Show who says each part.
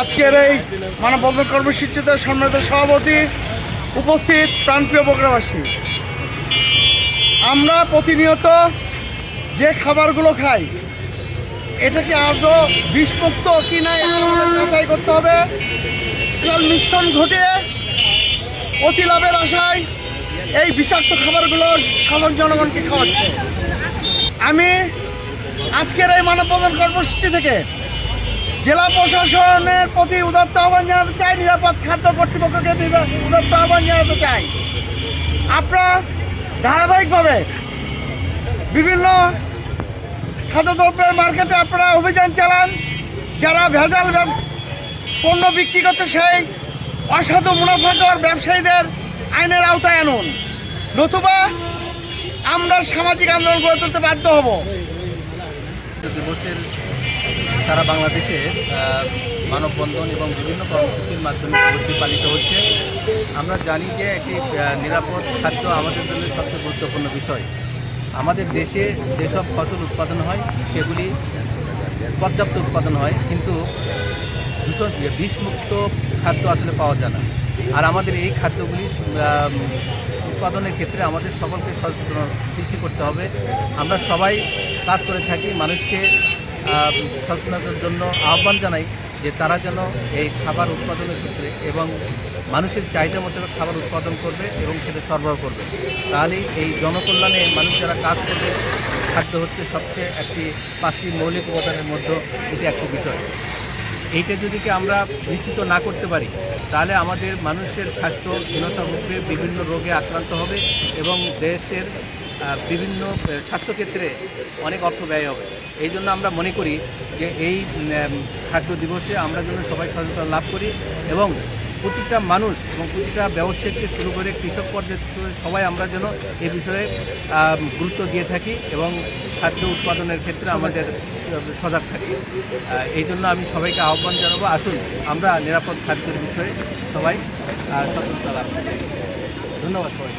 Speaker 1: আজকের এই মানববন্ধন কর্মসূচিতে সম্মানিত সভাপতি উপস্থিত প্রাণপ্রিয় বগুড়াবাসী। আমরা প্রতিনিয়ত যে খাবারগুলো খাই এটা কি আদৌ বিষমুক্ত কি না যাচাই করতে হবে। মিশ্রণ ঘটিয়ে অতি লাভের আশায় এই বিষাক্ত খাবারগুলো সাধারণ জনগণকে খাওয়াচ্ছে। আমি আজকের এই মানববন্ধন কর্মসূচি থেকে জেলা প্রশাসনের প্রতি উদাত্ত আহ্বান জানাতে চাই, নিরাপদ খাদ্য কর্তৃপক্ষকে উদাত্ত আহ্বান জানাতে চাই। আপনারা ধারাবাহিকভাবে বিভিন্ন খাদ্যদ্রব্যের মার্কেটে আপনারা অভিযান চালান, যারা ভেজাল পণ্য বিক্রি করতে সেই অসাধু মুনাফাকর ব্যবসায়ীদের আইনের আওতায় আনুন। নতুবা আমরা সামাজিক আন্দোলন গড়ে তুলতে বাধ্য হব।
Speaker 2: সারা বাংলাদেশে মানববন্ধন এবং বিভিন্ন কর্মসূচির মাধ্যমে দিবসটি পালিত হচ্ছে। আমরা জানি যে একটি নিরাপদ খাদ্য আমাদের জন্য সবচেয়ে গুরুত্বপূর্ণ বিষয়। আমাদের দেশে যেসব ফসল উৎপাদন হয়, সেগুলি পর্যাপ্ত উৎপাদন হয়, কিন্তু দূষণ বিষমুক্ত খাদ্য আসলে পাওয়া যায় না। আর আমাদের এই খাদ্যগুলি উৎপাদনের ক্ষেত্রে আমাদের সকলকে সচেতন সৃষ্টি করতে হবে। আমরা সবাই কাজ করে থাকি, মানুষকে সচেতনতার জন্য আহ্বান জানাই যে তারা যেন এই খাবার উৎপাদনের ক্ষেত্রে এবং মানুষের চাহিদা মতো খাবার উৎপাদন করবে এবং সেটা সরবরাহ করবে। তাহলেই এই জনকল্যাণে মানুষ যারা কাজ করবে, খাদ্য হচ্ছে সবচেয়ে একটি, পাঁচটি মৌলিক উপাদানের মধ্যে এটি একটি বিষয়। এইটা যদি কি আমরা নিশ্চিত না করতে পারি, তাহলে আমাদের মানুষের স্বাস্থ্য হীনতা ভুগবে বিভিন্ন রোগে আক্রান্ত হবে এবং দেশের বিভিন্ন স্বাস্থ্যক্ষেত্রে অনেক অর্থ ব্যয় হবে। এই জন্য আমরা মনে করি যে এই খাদ্য দিবসে আমরা যেন সবাই সচেতন লাভ করি এবং প্রতিটা মানুষ এবং প্রতিটা ব্যবসায়ীকে শুরু করে কৃষক পর্যায়ে সবাই আমরা যেন এ বিষয়ে গুরুত্ব দিয়ে থাকি এবং খাদ্য উৎপাদনের ক্ষেত্রে আমাদের সজাগ থাকি। এই জন্য আমি সবাইকে আহ্বান জানাব, আসুন আমরা নিরাপদ খাদ্যের বিষয়ে সবাই সচেতনতা লাভ করি। ধন্যবাদ সবাই